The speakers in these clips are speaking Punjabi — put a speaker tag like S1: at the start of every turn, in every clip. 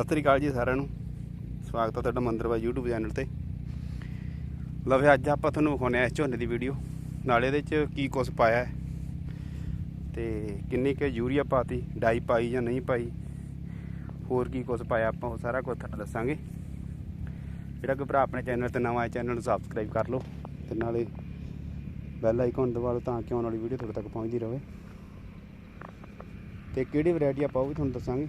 S1: ਸਤਿ ਸ੍ਰੀ ਅਕਾਲ ਜੀ ਸਾਰਿਆਂ ਨੂੰ ਸਵਾਗਤ ਹੈ ਤੁਹਾਡਾ ਮੰਦਰਵਾ YouTube ਚੈਨਲ ਤੇ ਲਵੇ ਅੱਜ ਆਪਾਂ ਤੁਹਾਨੂੰ ਵਿਖਾਉਣੇ ਆ ਇਸ ਝੋਨੇ ਦੀ ਵੀਡੀਓ ਨਾਲੇ ਇਹਦੇ ਵਿੱਚ ਕੀ ਕੁਝ ਪਾਇਆ ਤੇ ਕਿੰਨੀ ਕੁ ਯੂਰੀਆ ਪਾਤੀ ਡਾਈ ਪਾਈ ਜਾਂ ਨਹੀਂ ਪਾਈ ਹੋਰ ਕੀ ਕੁਝ ਪਾਇਆ ਆਪਾਂ ਉਹ ਸਾਰਾ ਕੁਝ ਤੁਹਾਨੂੰ ਦੱਸਾਂਗੇ ਜਿਹੜਾ ਕੋ ਭਰਾ ਆਪਣੇ ਚੈਨਲ ਤੇ ਨਵਾਂ ਹੈ ਚੈਨਲ ਨੂੰ ਸਬਸਕ੍ਰਾਈਬ ਕਰ ਲਓ ਤੇ ਨਾਲੇ ਬੈਲ ਆਈਕਨ ਦਬਾ ਲਓ ਤਾਂ ਕਿ ਆਉਣ ਵਾਲੀ ਵੀਡੀਓ ਤੁਹਾਡੇ ਤੱਕ ਪਹੁੰਚਦੀ ਰਹੇ ਤੇ ਕਿਹੜੀ ਵੈਰਾਈਟੀ ਆਪਾਂ ਉਹ ਵੀ ਤੁਹਾਨੂੰ ਦੱਸਾਂਗੇ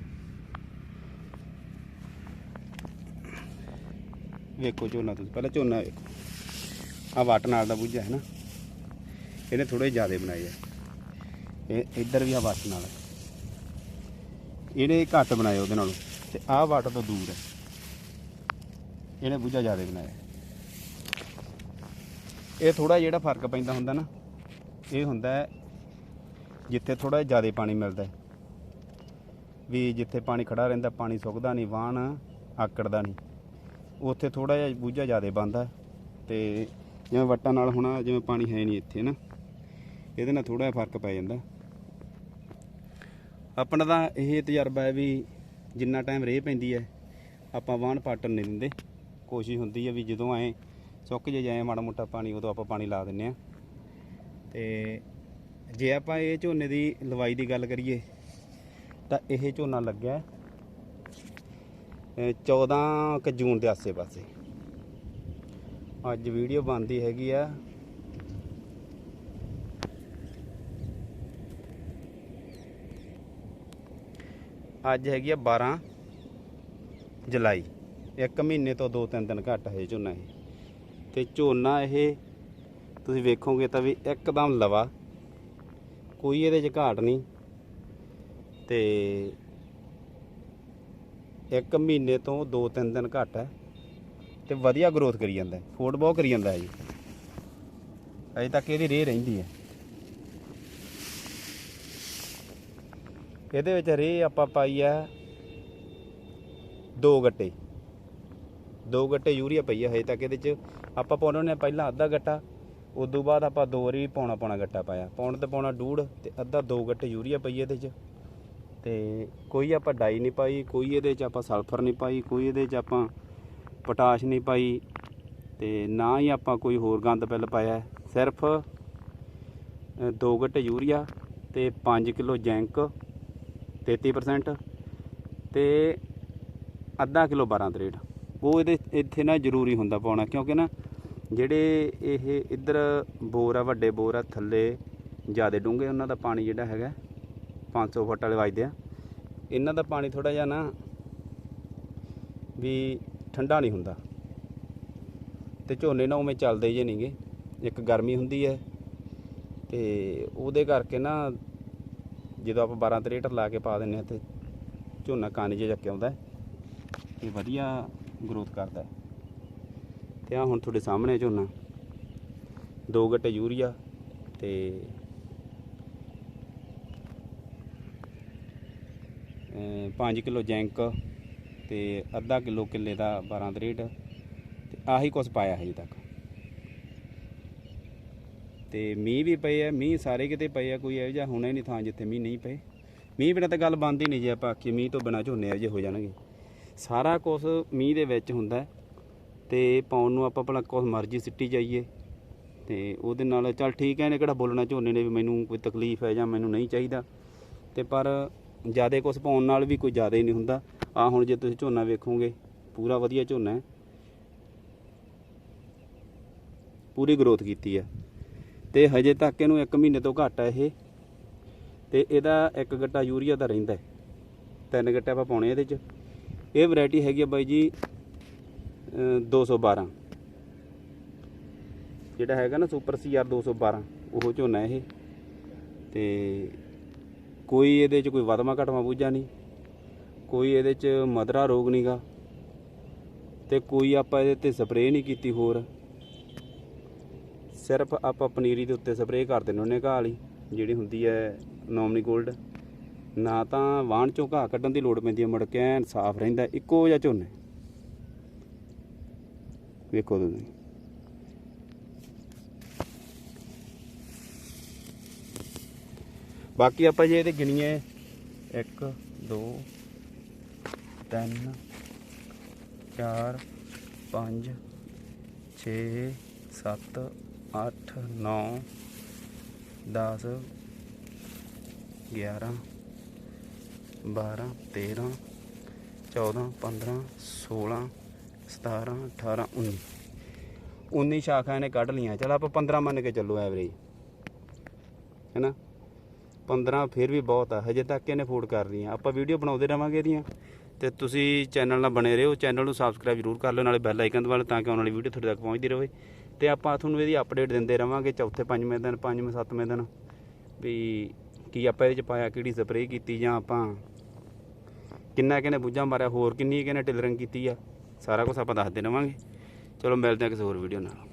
S1: ਵੇਖੋ ਝੋਨਾ ਤੁਸੀਂ ਪਹਿਲਾਂ ਝੋਨਾ ਵੇਖੋ ਆ ਵਾਟ ਨਾਲ ਦਾ ਬੁੱਝਾ ਹੈ ਨਾ ਇਹਨੇ ਥੋੜੇ ਜ਼ਿਆਦਾ ਬਣਾਏ ਆ ਇਹ ਇੱਧਰ ਵੀ ਆ ਵਾਟ ਨਾਲ ਇਹਨੇ ਘੱਟ ਬਣਾਏ ਉਹਦੇ ਨਾਲੋਂ ਤੇ ਆ ਵਾਟ ਤੋਂ ਦੂਰ ਹੈ ਇਹਨੇ ਬੁੱਝਾ ਜ਼ਿਆਦਾ ਬਣਾਇਆ ਇਹ ਥੋੜਾ ਜਿਹੜਾ ਫਰਕ ਪੈਂਦਾ ਹੁੰਦਾ ਨਾ ਇਹ ਹੁੰਦਾ ਜਿੱਥੇ ਥੋੜਾ ਜ਼ਿਆਦਾ ਪਾਣੀ ਮਿਲਦਾ ਵੀ ਜਿੱਥੇ ਪਾਣੀ ਖੜਾ ਰਹਿੰਦਾ ਪਾਣੀ ਸੁੱਕਦਾ ਨਹੀਂ ਵਾਣ ਆਕੜਦਾ ਨਹੀਂ ਉੱਥੇ ਥੋੜਾ ਜਿਹਾ ਬੂਝਾ ਜ਼ਿਆਦਾ ਬੰਦਾ ਤੇ ਜਿਵੇਂ ਵੱਟਾਂ ਨਾਲ ਹੁਣ ਜਿਵੇਂ ਪਾਣੀ ਹੈ ਨਹੀਂ ਇੱਥੇ ਨਾ ਇਹਦੇ ਨਾਲ ਥੋੜਾ ਜਿਹਾ ਫਰਕ ਪੈ ਜਾਂਦਾ ਆਪਣਾ ਤਾਂ ਇਹ ਤਜਰਬਾ ਹੈ ਵੀ ਜਿੰਨਾ ਟਾਈਮ ਰੇਹ ਪੈਂਦੀ ਹੈ ਆਪਾਂ ਵਾਹਣ ਪਾਟਣ ਨਹੀਂ ਦਿੰਦੇ ਕੋਸ਼ਿਸ਼ ਹੁੰਦੀ ਹੈ ਵੀ ਜਦੋਂ ਐ ਸੁੱਕ ਜੇ ਜਾਏ ਮਾੜਾ ਮੋਟਾ ਪਾਣੀ ਉਦੋਂ ਆਪਾਂ ਪਾਣੀ ਲਾ ਦਿੰਨੇ ਆ ਤੇ ਜੇ ਆਪਾਂ ਇਹ ਝੋਨੇ ਦੀ ਲਵਾਈ ਦੀ ਗੱਲ ਕਰੀਏ ਤਾਂ ਇਹ ਝੋਨਾ ਲੱਗਿਆ 14 ਕ ਜੂਨ ਦੇ ਆਸੇ-ਪਾਸੇ ਅੱਜ ਵੀਡੀਓ ਬਣਦੀ ਹੈਗੀ ਆ ਅੱਜ ਹੈਗੀ ਆ 12 ਜੁਲਾਈ ਇੱਕ ਮਹੀਨੇ ਤੋਂ 2-3 ਦਿਨ ਘੱਟ ਹੈ ਝੋਨਾ ਇਹ ਤੇ ਝੋਨਾ ਇਹ ਤੁਸੀਂ ਵੇਖੋਗੇ ਤਾਂ ਵੀ ਇੱਕਦਮ ਲਵਾ ਕੋਈ ਇਹਦੇ ਚ ਘਾਟ ਨਹੀਂ ਤੇ ਇੱਕ ਮਹੀਨੇ ਤੋਂ 2-3 ਦਿਨ ਘੱਟ ਹੈ ਤੇ ਵਧੀਆ ਗਰੋਥ ਕਰੀ ਜਾਂਦਾ ਹੈ ਫੋਟ ਬਹੁਤ ਕਰੀ ਜਾਂਦਾ ਹੈ ਜੀ ਅਜੇ ਤੱਕ ਇਹਦੀ ਰੇਹ ਰਹਿੰਦੀ ਹੈ ਇਹਦੇ ਵਿੱਚ ਰੇਹ ਆਪਾਂ ਪਾਈ ਹੈ ਦੋ ਗੱਟੇ ਦੋ ਗੱਟੇ ਯੂਰੀਆ ਪਈ ਹੈ ਹਜੇ ਤੱਕ ਇਹਦੇ 'ਚ ਆਪਾਂ ਪਾਉਣੇ ਨੇ ਪਹਿਲਾਂ ਅੱਧਾ ਗੱਟਾ ਉਸ ਤੋਂ ਬਾਅਦ ਆਪਾਂ ਦੋ ਵਾਰੀ ਪਾਉਣਾ ਪਾਉਣਾ ਗੱਟਾ ਪਾਇਆ ਪੌਣ ਤੇ ਪੌਣਾ ਡੂੜ ਤੇ ਅੱਧਾ ਦੋ ਗੱਟੇ ਯੂਰੀਆ ਪਈ ਇਹਦੇ 'ਚ ਤੇ ਕੋਈ ਆਪਾਂ ਡਾਈ ਨਹੀਂ ਪਾਈ ਕੋਈ ਇਹਦੇ 'ਚ ਆਪਾਂ ਸਲਫਰ ਨਹੀਂ ਪਾਈ ਕੋਈ ਇਹਦੇ 'ਚ ਆਪਾਂ ਪੋਟਾਸ਼ ਨਹੀਂ ਪਾਈ ਤੇ ਨਾ ਹੀ ਆਪਾਂ ਕੋਈ ਹੋਰ ਗੰਦ ਪਿੱਲ ਪਾਇਆ ਸਿਰਫ 2 ਗੱਟ ਯੂਰੀਆ ਤੇ 5 ਕਿਲੋ ਜ਼ਿੰਕ 33% ਤੇ ਅੱਧਾ ਕਿਲੋ 12 ਤਰੇਟ ਉਹ ਇਹਦੇ ਇੱਥੇ ਨਾ ਜ਼ਰੂਰੀ ਹੁੰਦਾ ਪਾਉਣਾ ਕਿਉਂਕਿ ਨਾ ਜਿਹੜੇ ਇਹ ਇੱਧਰ ਬੋਰ ਆ ਵੱਡੇ ਬੋਰ ਆ ਥੱਲੇ ਜਿਆਦੇ ਡੂੰਘੇ ਉਹਨਾਂ ਦਾ ਪਾਣੀ ਜਿਹੜਾ ਹੈਗਾ 500 ਫੁੱਟ ਵਾਲੇ ਵੱਜਦੇ ਆ ਇਹਨਾਂ ਦਾ ਪਾਣੀ ਥੋੜਾ ਜਿਹਾ ਨਾ ਵੀ ਠੰਡਾ ਨਹੀਂ ਹੁੰਦਾ ਤੇ ਝੋਨੇ ਨਾ ਉਵੇਂ ਚੱਲਦੇ ਜੇ ਨਹੀਂਗੇ ਇੱਕ ਗਰਮੀ ਹੁੰਦੀ ਹੈ ਤੇ ਉਹਦੇ ਕਰਕੇ ਨਾ ਜਦੋਂ ਆਪਾਂ 12 ਤਰੇਟਰ ਲਾ ਕੇ ਪਾ ਦਿੰਨੇ ਆ ਤੇ ਝੋਨਾ ਕਾਨੀ ਜਿਹਾ ਚੱਕ ਆਉਂਦਾ ਤੇ ਵਧੀਆ ਗਰੋਥ ਕਰਦਾ ਤੇ ਆ ਹੁਣ ਤੁਹਾਡੇ ਸਾਹਮਣੇ ਝੋਨਾ ਦੋ ਗੱਟੇ ਯੂਰੀਆ ਤੇ 5 ਕਿਲੋ ਜੈਂਕ ਤੇ ਅੱਧਾ ਕਿਲੋ ਕਿੱਲੇ ਦਾ 12 ਦਰੇਡ ਤੇ ਆਹੀ ਕੁਝ ਪਾਇਆ ਹੈ ਜੀ ਤੱਕ ਤੇ ਮੀਂਹ ਵੀ ਪਏ ਆ ਮੀਂਹ ਸਾਰੇ ਕਿਤੇ ਪਏ ਆ ਕੋਈ ਇਹੋ ਜਿਹਾ ਹੁਣੇ ਨਹੀਂ ਥਾਂ ਜਿੱਥੇ ਮੀਂਹ ਨਹੀਂ ਪਏ ਮੀਂਹ ਬਿਨਾਂ ਤਾਂ ਗੱਲ ਬੰਦ ਹੀ ਨਹੀਂ ਜੇ ਆਪਾਂ ਆਖੀ ਮੀਂਹ ਤੋਂ ਬਿਨਾਂ ਝੋਨੇ ਇਹੋ ਜਿਹੇ ਹੋ ਜਾਣਗੇ ਸਾਰਾ ਕੁਝ ਮੀਂਹ ਦੇ ਵਿੱਚ ਹੁੰਦਾ ਤੇ ਪਾਉਣ ਨੂੰ ਆਪਾਂ ਭਲਾ ਕੁਝ ਮਰਜ਼ੀ ਸਿੱਟੀ ਜਾਈਏ ਤੇ ਉਹਦੇ ਨਾਲ ਚੱਲ ਠੀਕ ਹੈ ਨੇ ਕਿਹੜਾ ਬੋਲਣਾ ਝੋਨੇ ਨੇ ਵੀ ਮੈਨੂੰ ਕੋਈ ਤਕਲੀਫ ਹੈ ਜਾਂ ਮੈਨੂੰ ਨਹੀਂ ਚਾਹੀਦਾ ਤੇ ਪਰ ਜਿਆਦਾ ਕੁਝ ਪਾਉਣ ਨਾਲ ਵੀ ਕੋਈ ਜਿਆਦਾ ਹੀ ਨਹੀਂ ਹੁੰਦਾ ਆ ਹੁਣ ਜੇ ਤੁਸੀਂ ਝੋਨਾ ਵੇਖੋਗੇ ਪੂਰਾ ਵਧੀਆ ਝੋਨਾ ਹੈ ਪੂਰੀ ਗਰੋਥ ਕੀਤੀ ਆ ਤੇ ਹਜੇ ਤੱਕ ਇਹਨੂੰ 1 ਮਹੀਨੇ ਤੋਂ ਘੱਟ ਆ ਇਹ ਤੇ ਇਹਦਾ ਇੱਕ ਗੱਟਾ ਯੂਰੀਆ ਦਾ ਰਹਿੰਦਾ ਹੈ ਤਿੰਨ ਗੱਟੇ ਆਪਾਂ ਪਾਉਣੇ ਇਹਦੇ ਚ ਇਹ ਵੈਰਾਈਟੀ ਹੈਗੀ ਆ ਬਾਈ ਜੀ 212 ਜਿਹੜਾ ਹੈਗਾ ਨਾ ਸੁਪਰ ਸੀਆਰ 212 ਉਹ ਝੋਨਾ ਇਹ ਤੇ ਕੋਈ ਇਹਦੇ 'ਚ ਕੋਈ ਵਧਮਾ ਘਟਮਾ ਬੂਝਾ ਨਹੀਂ ਕੋਈ ਇਹਦੇ 'ਚ ਮਦਰਾ ਰੋਗ ਨਹੀਂਗਾ ਤੇ ਕੋਈ ਆਪਾਂ ਇਹਦੇ ਤੇ ਸਪਰੇਅ ਨਹੀਂ ਕੀਤੀ ਹੋਰ ਸਿਰਫ ਆਪਾਂ ਪਨੀਰੀ ਦੇ ਉੱਤੇ ਸਪਰੇਅ ਕਰ ਦਿੰਨੇ ਉਹਨੇ ਘਾਹ ਲਈ ਜਿਹੜੀ ਹੁੰਦੀ ਹੈ ਨੋਮਨੀ ਗੋਲਡ ਨਾ ਤਾਂ ਵਾਣ ਚੋਂ ਘਾਹ ਕੱਢਣ ਦੀ ਲੋੜ ਪੈਂਦੀ ਹੈ ਮੁੜ ਐਨ ਸਾਫ਼ ਰਹਿੰਦਾ ਇੱਕੋ ਜਿਹਾ ਝੋਨੇ ਵੇਖੋ ਤੁਸੀਂ ਬਾਕੀ ਆਪਾਂ ਜੇ ਇਹਦੇ ਗਿਣੀਏ 1 2 3 4 5 6 7 8 9 10 11 12 13 14 15 16 17 18 19 19 ਸ਼ਾਖਾਂ ਨੇ ਕੱਢ ਲੀਆਂ ਚਲ ਆਪਾਂ 15 ਮੰਨ ਕੇ ਚੱਲੋ ਐਵਰੇਜ ਹੈਨਾ 15 ਫਿਰ ਵੀ ਬਹੁਤ ਆ ਹਜੇ ਤੱਕ ਇਹਨੇ ਫੂਡ ਕਰ ਰਹੀਆਂ ਆਪਾਂ ਵੀਡੀਓ ਬਣਾਉਂਦੇ ਰਵਾਂਗੇ ਇਹਦੀਆਂ ਤੇ ਤੁਸੀਂ ਚੈਨਲ ਨਾਲ ਬਣੇ ਰਹੋ ਚੈਨਲ ਨੂੰ ਸਬਸਕ੍ਰਾਈਬ ਜ਼ਰੂਰ ਕਰ ਲਓ ਨਾਲੇ ਬੈਲ ਆਈਕਨ ਦਬਾ ਲਓ ਤਾਂ ਕਿ ਆਉਣ ਵਾਲੀ ਵੀਡੀਓ ਤੁਹਾਡੇ ਤੱਕ ਪਹੁੰਚਦੀ ਰਹੇ ਤੇ ਆਪਾਂ ਤੁਹਾਨੂੰ ਇਹਦੀ ਅਪਡੇਟ ਦਿੰਦੇ ਰਵਾਂਗੇ ਚੌਥੇ ਪੰਜਵੇਂ ਦਿਨ ਪੰਜਵੇਂ ਸੱਤਵੇਂ ਦਿਨ ਵੀ ਕੀ ਆਪਾਂ ਇਹਦੇ ਚ ਪਾਇਆ ਕਿਹੜੀ ਸਪਰੇਅ ਕੀਤੀ ਜਾਂ ਆਪਾਂ ਕਿੰਨਾ ਕਿਨੇ ਬੁੱਝਾ ਮਾਰਿਆ ਹੋਰ ਕਿੰਨੀ ਕਿਨੇ ਟਿਲਰਿੰਗ ਕੀਤੀ ਆ ਸਾਰਾ ਕੁਝ ਆਪਾਂ ਦੱਸਦੇ ਰਵਾਂਗੇ ਚਲੋ ਮਿਲਦੇ ਆ ਕਿਸੇ ਹੋਰ ਵੀਡੀਓ ਨਾਲ